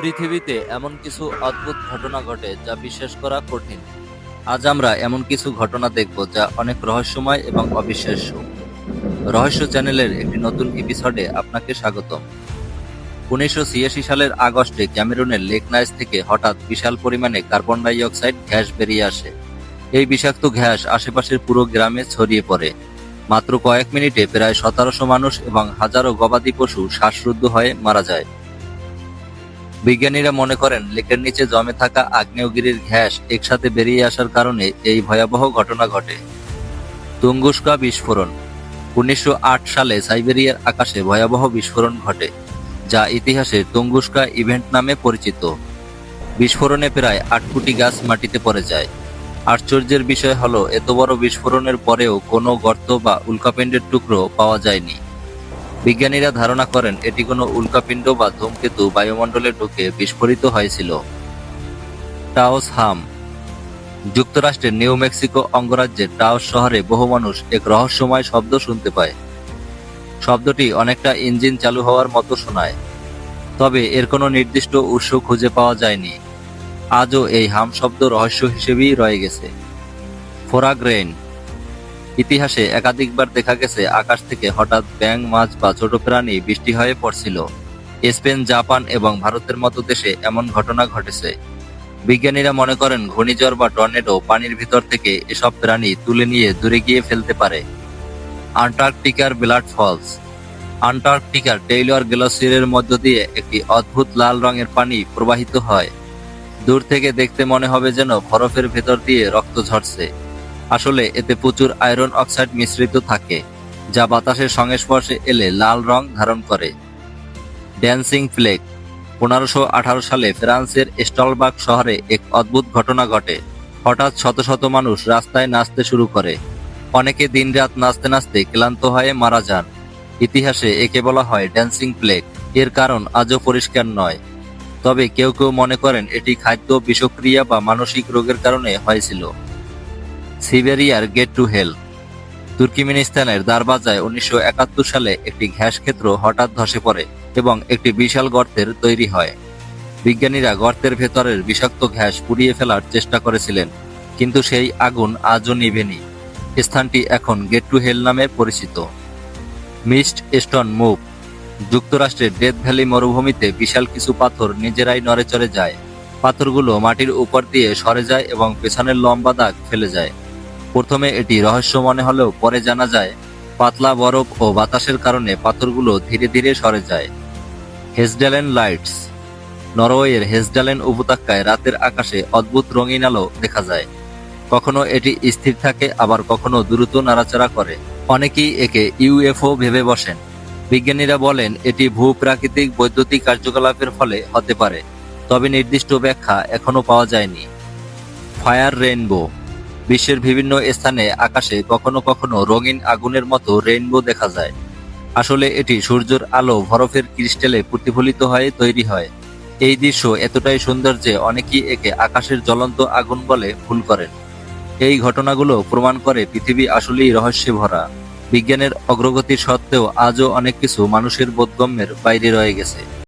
পৃথিবীতে এমন কিছু অদ্ভুত ঘটনা ঘটে যা বিশ্বাস করা কঠিন। আজ আমরা এমন কিছু ঘটনা দেখব যা অনেক রহস্যময় এবং অবিশ্বাস্য। রহস্য চ্যানেলের একটি নতুন এপিসোডে আপনাকে স্বাগতম। উনিশশো ছিয়াশি সালের আগস্টে ক্যামেরুনের লেক নাইস থেকে হঠাৎ বিশাল পরিমাণে কার্বন ডাই অক্সাইড গ্যাস বেরিয়ে আসে। এই বিষাক্ত গ্যাস আশেপাশের পুরো গ্রামে ছড়িয়ে পড়ে। মাত্র কয়েক মিনিটে প্রায় সতেরোশো মানুষ এবং হাজারো গবাদি পশু শ্বাসরুদ্ধ হয়ে মারা যায়। বিজ্ঞানীরা মনে করেন, লেকের নিচে জমে থাকা আগ্নেয়গিরির ঘ্যাস একসাথে বেরিয়ে আসার কারণে এই ভয়াবহ ঘটনা ঘটে। তুঙ্গুস্কা বিস্ফোরণ। উনিশশো আট সালে সাইবেরিয়ার আকাশে ভয়াবহ বিস্ফোরণ ঘটে, যা ইতিহাসে তুঙ্গুস্কা ইভেন্ট নামে পরিচিত। বিস্ফোরণে প্রায় আট কোটি গাছ মাটিতে পড়ে যায়। আশ্চর্যের বিষয় হলো, এত বড় বিস্ফোরণের পরেও কোনো গর্ত বা উল্কাপিণ্ডের টুকরো পাওয়া যায়নি। বিজ্ঞানীরা ধারণা করেন, এটি কোনো উল্কাপিণ্ড বা ধূমকেতু বায়ুমণ্ডলে ঢুকে বিস্ফোরিত হয়েছিল। টাওস হাম, যুক্তরাষ্ট্রের নিউ মেক্সিকো অঙ্গরাজ্যের টাওস শহরে বহু মানুষ এক রহস্যময় শব্দ শুনতে পায়। শব্দটি অনেকটা ইঞ্জিন চালু হওয়ার মতো শোনায়, তবে এর কোনো নির্দিষ্ট উৎস খুঁজে পাওয়া যায়নি। আজও এই হাম শব্দ রহস্য হিসেবেই রয়ে গেছে। ফোরাগ্রেইন ইতিহাসে একাধিকবার দেখা গেছে, আকাশ থেকে হঠাৎ ব্যাং মাছ বা ছোট প্রাণী বৃষ্টি হয়ে পড়ছিল। স্পেন, জাপান এবং ভারতের মতো দেশে এমন ঘটনা ঘটেছে। বিজ্ঞানীরা মনে করেন, ঘূর্ণিঝড় বা টর্নেডো পানির ভিতর থেকে এসব প্রাণী তুলে নিয়ে দূরে গিয়ে ফেলতে পারে। আন্টার্কটিকার ব্লাড ফলস। আন্টার্কটিকার টেইলর গ্লাসিয়ারের মধ্য দিয়ে একটি অদ্ভুত লাল রঙের পানি প্রবাহিত হয়। দূর থেকে দেখতে মনে হবে যেন বরফের ভেতর দিয়ে রক্ত ঝরছে। আসলে এতে প্রচুর আয়রন অক্সাইড মিশ্রিত থাকে, যা বাতাসের সংস্পর্শে এলে লাল রং ধারণ করে। ড্যান্সিং ফ্লেক, পনেরোশো সালে ফ্রান্সের স্টলবার্গ শহরে এক অদ্ভুত ঘটনা ঘটে। হঠাৎ শত শত মানুষ রাস্তায় নাচতে শুরু করে। অনেকে দিনরাত নাচতে নাচতে ক্লান্ত হয়ে মারা যান। ইতিহাসে একে বলা হয় ড্যান্সিং প্লেগ এর কারণ আজও পরিষ্কার নয়। তবে কেউ কেউ মনে করেন এটি খাদ্য বিষক্রিয়া বা মানসিক রোগের কারণে হয়েছিল। সিবেরিয়ার গেট টু হেল তুর্কিমিনিস্তানের দারবাজায় উনিশশো একাত্তর সালে একটি ঘ্যাস ক্ষেত্র হঠাৎ ধসে পড়ে এবং একটি বিশাল গর্তের তৈরি হয়। বিজ্ঞানীরা গর্তের ভেতরের বিষাক্ত ঘ্যাস পুড়িয়ে ফেলার চেষ্টা করেছিলেন, কিন্তু সেই আগুন আজও নিভেনি। স্থানটি এখন গেট টু হেল নামে পরিচিত। মিস্ট স্টোন মুভ, যুক্তরাষ্ট্রের ডেথ ভ্যালি মরুভূমিতে বিশাল কিছু পাথর নিজেরাই নড়ে চড়ে যায়। পাথরগুলো মাটির উপর দিয়ে সরে যায় এবং পেছনের লম্বা দাগ ফেলে যায়। প্রথমে এটি রহস্য মনে হলেও পরে জানা যায়, পাতলা বরফ ও বাতাসের কারণে পাথরগুলো ধীরে ধীরে সরে যায়। হেসডালেন লাইটস, নরওয়ের হেসডালেন উপত্যকায় রাতের আকাশে অদ্ভুত রঙিন আলো দেখা যায়। কখনো এটি স্থির থাকে, আবার কখনো দ্রুত নাড়াচাড়া করে। অনেকেই একে ইউএফও ভেবে বসেন। বিজ্ঞানীরা বলেন, এটি ভূপ্রাকৃতিক বৈদ্যুতিক কার্যকলাপের ফলে হতে পারে, তবে নির্দিষ্ট ব্যাখ্যা এখনও পাওয়া যায়নি। ফায়ার রেইনবো বিশ্বের বিভিন্ন স্থানে আকাশে কখনো কখনো রঙিন আগুনের মতো রেইনবো দেখা যায়। আসলে এটি সূর্যের আলো বরফের ক্রিস্টালে প্রতিফলিত হয়ে তৈরি হয়। এই দৃশ্য এতটাই সুন্দর যে অনেকেই একে আকাশের জ্বলন্ত আগুন বলে ভুল করেন। এই ঘটনাগুলো প্রমাণ করে পৃথিবী আসলেই রহস্যে ভরা বিজ্ঞানের অগ্রগতি সত্ত্বেও আজও অনেক কিছু মানুষের বোধগম্যের বাইরে রয়ে গেছে।